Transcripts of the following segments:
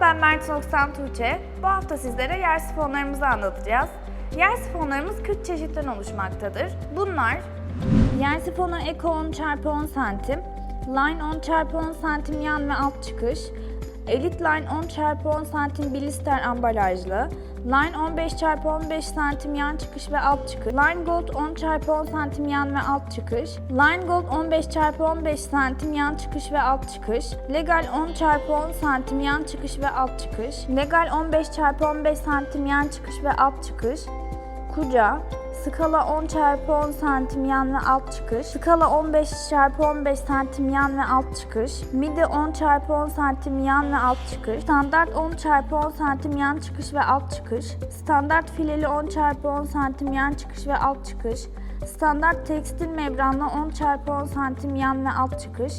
ben Mert Oksan Tuğçe. Bu hafta sizlere yer sifonlarımızı anlatacağız. Yer sifonlarımız 40 çeşitten oluşmaktadır. Bunlar yer sifonu Eco 10 x 10 santim, Line 10 x 10 santim yan ve alt çıkış, Elite Line 10 x 10 santim blister ambalajlı, Line 15 x 15 santim yan çıkış ve alt çıkış, Line Gold 10 x 10 santim yan ve alt çıkış, Line Gold 15 x 15 santim yan çıkış ve alt çıkış, Legal 10 x 10 santim yan çıkış ve alt çıkış, Legal 15 x 15 santim yan çıkış ve alt çıkış, Kuca, skala 10 x 10 santim yan ve alt çıkış, skala 15 x 15 santim yan ve alt çıkış, midi 10 x 10 santim yan ve alt çıkış, standart 10 x 10 santim yan çıkış ve alt çıkış, standart fileli 10 x 10 santim yan çıkış ve alt çıkış, standart tekstil membranlı 10 x 10 santim yan ve alt çıkış,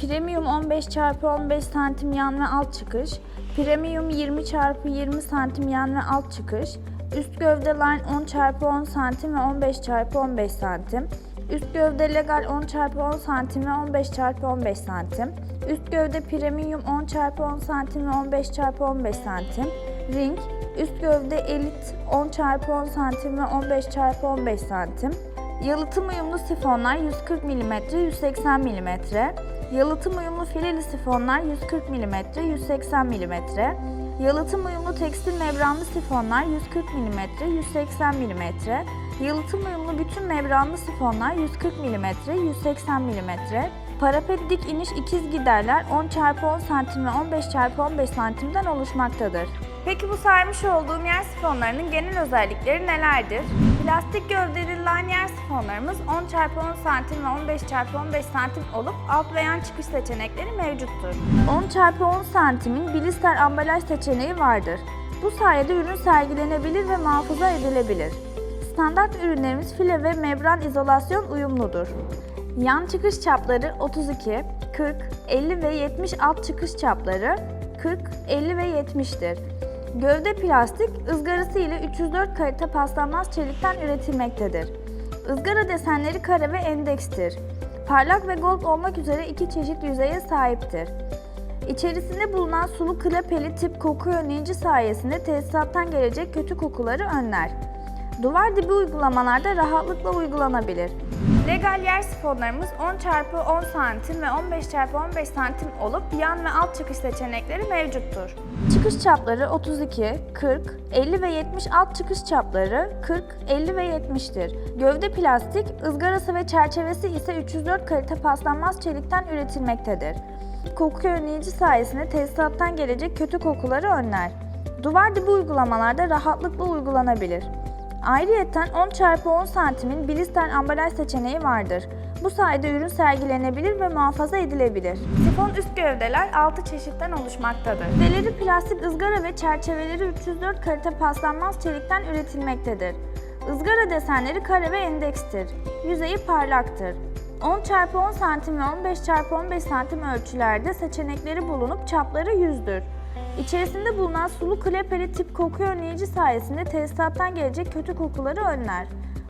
Premium 15 x 15 santim yan ve alt çıkış, Premium 20 x 20 santim yan ve alt çıkış, üst gövde line 10 x 10 santim ve 15 x 15 santim, üst gövde legal 10 x 10 santim ve 15 x 15 santim, üst gövde premium 10 x 10 santim ve 15 x 15 santim, ring, üst gövde elit 10 x 10 santim ve 15 x 15 santim, Yalıtım uyumlu sifonlar 140 mm, 180 mm. Yalıtım uyumlu fileli sifonlar 140 mm, 180 mm. Yalıtım uyumlu tekstil membranlı sifonlar 140 mm, 180 mm. Yalıtım uyumlu bütün membranlı sifonlar 140 mm, 180 mm. Parapet dik iniş ikiz giderler 10 x 10 santim ve 15 x 15 santimden oluşmaktadır. Peki bu saymış olduğum yer sifonlarının genel özellikleri nelerdir? Plastik gövdeli line yer sifonlarımız 10 x 10 santim ve 15 x 15 santim olup alt ve yan çıkış seçenekleri mevcuttur. 10 x 10 santimin blister ambalaj seçeneği vardır. Bu sayede ürün sergilenebilir ve muhafaza edilebilir. Standart ürünlerimiz file ve membran izolasyon uyumludur. Yan çıkış çapları 32, 40, 50 ve 70 alt çıkış çapları 40, 50 ve 70'tir. Gövde plastik, ızgarası ile 304 kalite paslanmaz çelikten üretilmektedir. Izgara desenleri kare ve endekstir. Parlak ve gold olmak üzere iki çeşit yüzeye sahiptir. İçerisinde bulunan sulu klepeli tip koku önleyici sayesinde tesisattan gelecek kötü kokuları önler. Duvar dibi uygulamalarda rahatlıkla uygulanabilir. Legal yer sifonlarımız 10 x 10 santim ve 15 x 15 santim olup yan ve alt çıkış seçenekleri mevcuttur. Çıkış çapları 32, 40, 50 ve 70 alt çıkış çapları 40, 50 ve 70'tir. Gövde plastik, ızgarası ve çerçevesi ise 304 kalite paslanmaz çelikten üretilmektedir. Koku önleyici sayesinde tesisattan gelecek kötü kokuları önler. Duvar dibi uygulamalarda rahatlıkla uygulanabilir. Ayrıyeten 10 x 10 santimin blister ambalaj seçeneği vardır. Bu sayede ürün sergilenebilir ve muhafaza edilebilir. Sifon üst gövdeler 6 çeşitten oluşmaktadır. Gövdeleri plastik ızgara ve çerçeveleri 304 kalite paslanmaz çelikten üretilmektedir. Izgara desenleri kare ve endekstir. Yüzeyi parlaktır. 10 x 10 santim ve 15 x 15 santim ölçülerde seçenekleri bulunup çapları 100'dür. İçerisinde bulunan sulu klepeli tip koku önleyici sayesinde tesisattan gelecek kötü kokuları önler.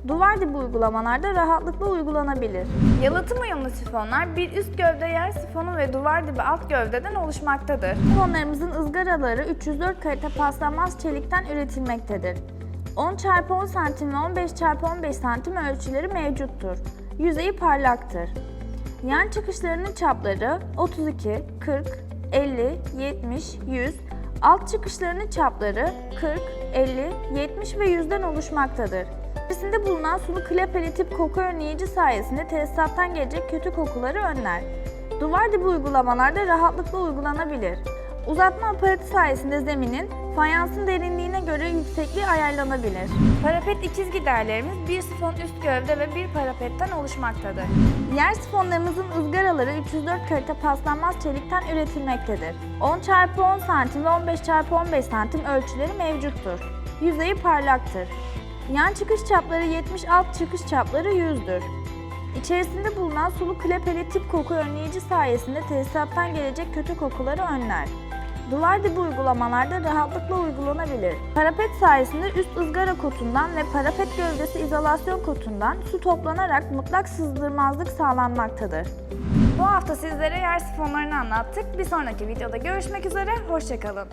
Duvar dibi uygulamalarda rahatlıkla uygulanabilir. Yalıtım uyumlu sifonlar bir üst gövde yer sifonu ve duvar dibi alt gövdeden oluşmaktadır. Sifonlarımızın ızgaraları 304 kalite paslanmaz çelikten üretilmektedir. 10 x 10 santim ve 15 x 15 santim ölçüleri mevcuttur. Yüzeyi parlaktır. Yan çıkışlarının çapları 32, 40, 50, 70, 100, alt çıkışlarının çapları 40, 50, 70 ve 100'den oluşmaktadır. İçerisinde bulunan sulu klepeli tip koku önleyici sayesinde tesisattan gelecek kötü kokuları önler. Duvar dibi uygulamalarda rahatlıkla uygulanabilir. Uzatma aparatı sayesinde zeminin fayansın derinliğine göre yüksekliği ayarlanabilir. Parapet ikiz giderlerimiz bir sifon üst gövde ve bir parapetten oluşmaktadır. Yer sifonlarımızın ızgaraları 304 kalite paslanmaz çelikten üretilmektedir. 10 x 10 santim ve 15 x 15 santim ölçüleri mevcuttur. Yüzeyi parlaktır. Yan çıkış çapları 70 alt çıkış çapları 100'dür. İçerisinde bulunan sulu klepeli tip koku önleyici sayesinde tesisattan gelecek kötü kokuları önler. Duvar dibi uygulamalarda rahatlıkla uygulanabilir. Parapet sayesinde üst ızgara kotundan ve parapet gövdesi izolasyon kotundan su toplanarak mutlak sızdırmazlık sağlanmaktadır. Bu hafta sizlere yer sifonlarını anlattık. Bir sonraki videoda görüşmek üzere, hoşçakalın.